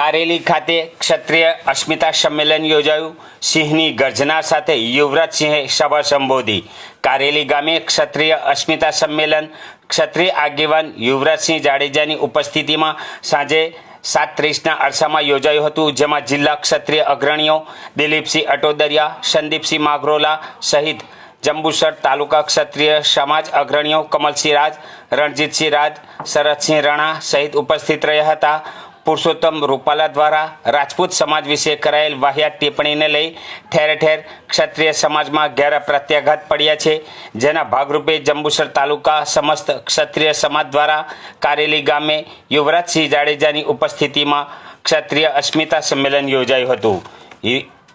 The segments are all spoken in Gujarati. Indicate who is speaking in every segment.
Speaker 1: કારેલી ખાતે ક્ષત્રિય અસ્મિતા સંમેલન યોજાયું. સિંહની ગર્જના સાથે યુવરાજસિંહે સભા સંબોધી. કારેલી ગામે ક્ષત્રિય અસ્મિતા સંમેલન ક્ષત્રિય આગેવાન યુવરાજસિંહ જાડેજાની ઉપસ્થિતિમાં સાંજે સાત ત્રીસના અરસામાં યોજાયું હતું, જેમાં જિલ્લા ક્ષત્રિય અગ્રણીઓ દિલીપસિંહ અટોદરિયા, સંદીપસિંહ માઘરોલા સહિત જંબુસર તાલુકા ક્ષત્રિય સમાજ અગ્રણીઓ કમલસિંહ રાજ, રણજીતસિંહ રાજ, શરદસિંહ રાણા સહિત ઉપસ્થિત રહ્યા હતા. પુરુષોત્તમ રૂપાલા દ્વારા રાજપૂત સમાજ વિશે કરાયેલ વાહિયાત ટિપ્પણીને લઈ ઠેર ઠેર ક્ષત્રિય સમાજમાં ઘેરા પ્રત્યાઘાત પડ્યા છે. જેના ભાગરૂપે જંબુસર તાલુકા સમસ્ત ક્ષત્રિય સમાજ દ્વારા કારેલી ગામે યુવરાજસિંહ જાડેજાની ઉપસ્થિતિમાં ક્ષત્રિય અસ્મિતા સંમેલન યોજાયું હતું.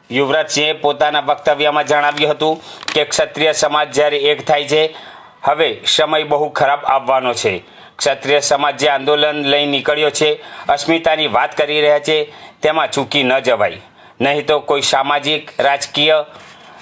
Speaker 1: યુવરાજસિંહે પોતાના વક્તવ્યમાં જણાવ્યું હતું કે ક્ષત્રિય સમાજ જ્યારે એક થાય છે, હવે સમય બહુ ખરાબ આવવાનો છે. ક્ષત્રિય સમાજ જે આંદોલન લઈ નીકળ્યો છે, અસ્મિતાની વાત કરી રહ્યા છે, તેમાં ચૂકી ન જવાય. નહીં તો કોઈ સામાજિક, રાજકીય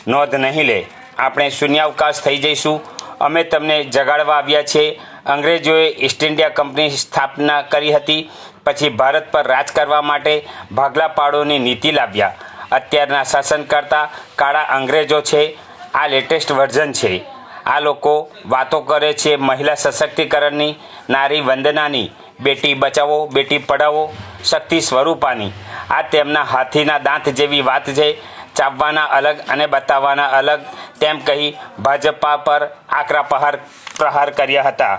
Speaker 1: નોંધ નહીં લે. આપણે શૂન્યાવકાશ થઈ જઈશું. અમે તમને જગાડવા આવ્યા છીએ અંગ્રેજોએ ઈસ્ટ ઇન્ડિયા કંપની સ્થાપના કરી હતી. પછી ભારત પર રાજ કરવા માટે ભાગલા પાડોની નીતિ લાવ્યા. અત્યારના શાસનકર્તા કાળા અંગ્રેજો છે. આ લેટેસ્ટ વર્ઝન છે. આ લોકો વાતો કરે છે મહિલા સશક્તિકરણની, નારી વંદનાની, બેટી બચાવો, બેટી પઢાવો, શક્તિ સ્વરૂપાની. આ તેમના હાથીના દાંત જેવી વાત છે ચાપવાના અલગ અને બતાવવાના અલગ, તેમ કહી ભાજપા પર આકરા પ્રહાર પ્રહાર કર્યા હતા.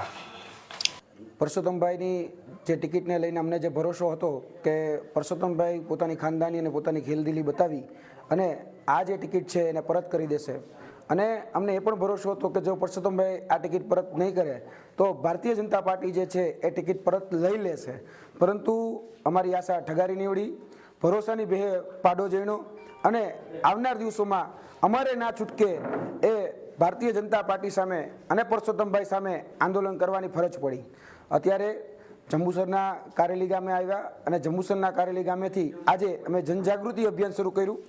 Speaker 2: પરસોત્તમભાઈની જે ટિકિટને લઈને અમને જે ભરોસો હતો કે પરસોત્તમભાઈ પોતાની ખાનદાની અને પોતાની ખેલદિલી બતાવી અને આ જે ટિકિટ છે એને પરત કરી દેશે અને અમને એ પણ ભરોસો હતો કે જો પરસોત્તમભાઈ આ ટિકિટ પરત નહીં કરે, તો ભારતીય જનતા પાર્ટી જે છે એ ટિકિટ પરત લઈ લેશે. પરંતુ અમારી આશા ઠગારી નીવડી, ભરોસાની ભે પાડો જઈનો અને આવનાર દિવસોમાં અમારે ના છૂટકે એ ભારતીય જનતા પાર્ટી સામે અને પરસોત્તમભાઈ સામે આંદોલન કરવાની ફરજ પડી. અત્યારે જંબુસરના કારેલી ગામે આવ્યા અને જંબુસરના કારેલી ગામેથી આજે અમે જનજાગૃતિ અભિયાન શરૂ કર્યું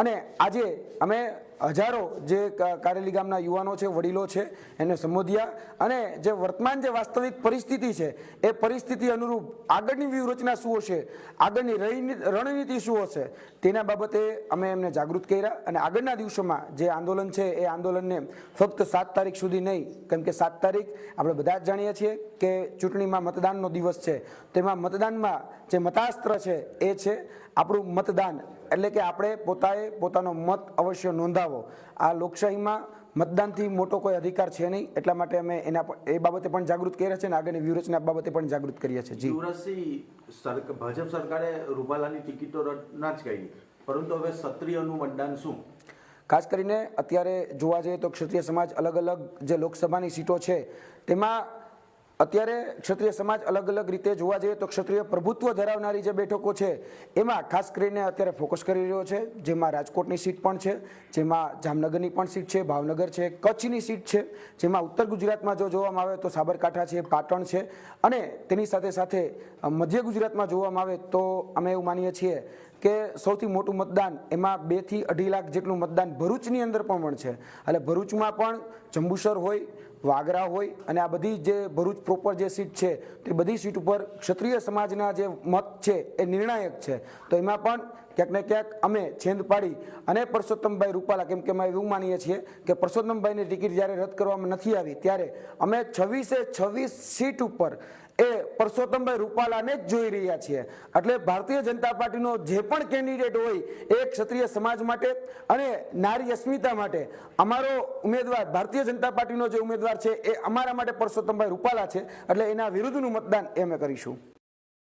Speaker 2: અને આજે અમે હજારો જે કારેલી ગામના યુવાનો છે, વડીલો છે, એને સંબોધ્યા અને જે વર્તમાન જે વાસ્તવિક પરિસ્થિતિ છે, એ પરિસ્થિતિ અનુરૂપ આગળની વ્યૂહરચના શું હશે, આગળની રણની- રણનીતિ શું હશે, તેના બાબતે અમે એમને જાગૃત કર્યા અને આગળના દિવસોમાં જે આંદોલન છે, એ આંદોલનને ફક્ત સાત તારીખ સુધી નહીં, કેમ કે સાત તારીખ આપણે બધા જ જાણીએ છીએ કે ચૂંટણીમાં મતદાનનો દિવસ છે. તેમાં મતદાનમાં જે મતાસ્ત્ર છે, એ છે આપણું મતદાન. એટલે કે આપણે પોતાએ પોતાનો મત અવશ્ય નોંધાવો. આ લોકશાહીમાં મતદાનથી મોટો કોઈ અધિકાર છે નહીં એટલા માટે અમે એના એ બાબતે પણ જાગૃત કર્યા છે અને આગળની વ્યૂહરચના બાબતે પણ જાગૃત કર્યા છે જી.
Speaker 3: યુવરાજસિંહ ભાજપ સરકારે રૂપાલાની ટિકિટો રદ ના જ કરી. પરંતુ હવે ક્ષત્રિયનું મતદાન શું?
Speaker 2: ખાસ કરીને અત્યારે જોવા જઈએ તો ક્ષત્રિય સમાજ અલગ અલગ જે લોકસભાની સીટો છે તેમાં અત્યારે ક્ષત્રિય સમાજ અલગ અલગ રીતે જોવા જઈએ તો ક્ષત્રિય પ્રભુત્વ ધરાવનારી જે બેઠકો છે, એમાં ખાસ કરીને અત્યારે ફોકસ કરી રહ્યો છે, જેમાં રાજકોટની સીટ પણ છે, જેમાં જામનગરની પણ સીટ છે, ભાવનગર છે, કચ્છની સીટ છે, જેમાં ઉત્તર ગુજરાતમાં જો જોવામાં આવે તો સાબરકાંઠા છે, પાટણ છે, અને તેની સાથે સાથે મધ્ય ગુજરાતમાં જોવામાં આવે તો અમે એવું માનીએ છીએ કે સૌથી મોટું મતદાન એમાં બેથી અઢી લાખ જેટલું મતદાન ભરૂચની અંદર પણ છે. એટલે ભરૂચમાં પણ જંબુસર હોય વાગરા હોય અને આ બધી જે ભરૂચ પ્રોપર જે સીટ છે, તે બધી સીટ ઉપર ક્ષત્રિય સમાજના જે મત છે, એ નિર્ણાયક છે. તો એમાં પણ ક્યાંક ને ક્યાંક અમે છેંદ પાડી અને પરસોત્તમભાઈ રૂપાલા, કેમ કે અમે એવું માનીએ છીએ કે પરસોત્તમભાઈની ટિકિટ જ્યારે રદ કરવામાં નથી આવી, ત્યારે અમે છવ્વીસે છવ્વીસ સીટ ઉપર એ પરસોત્તમભાઈ રૂપાલાને જ જોઈ રહ્યા છીએ. એટલે ભારતીય જનતા પાર્ટીનો જે પણ કેન્ડિડેટ હોય એ ક્ષત્રિય સમાજ માટે અને નારી અસ્મિતા માટે અમારો ઉમેદવાર, ભારતીય જનતા પાર્ટીનો જે ઉમેદવાર છે એ અમારા માટે પરસોત્તમભાઈ રૂપાલા છે. એટલે એના વિરુદ્ધનું મતદાન એ અમે કરીશું.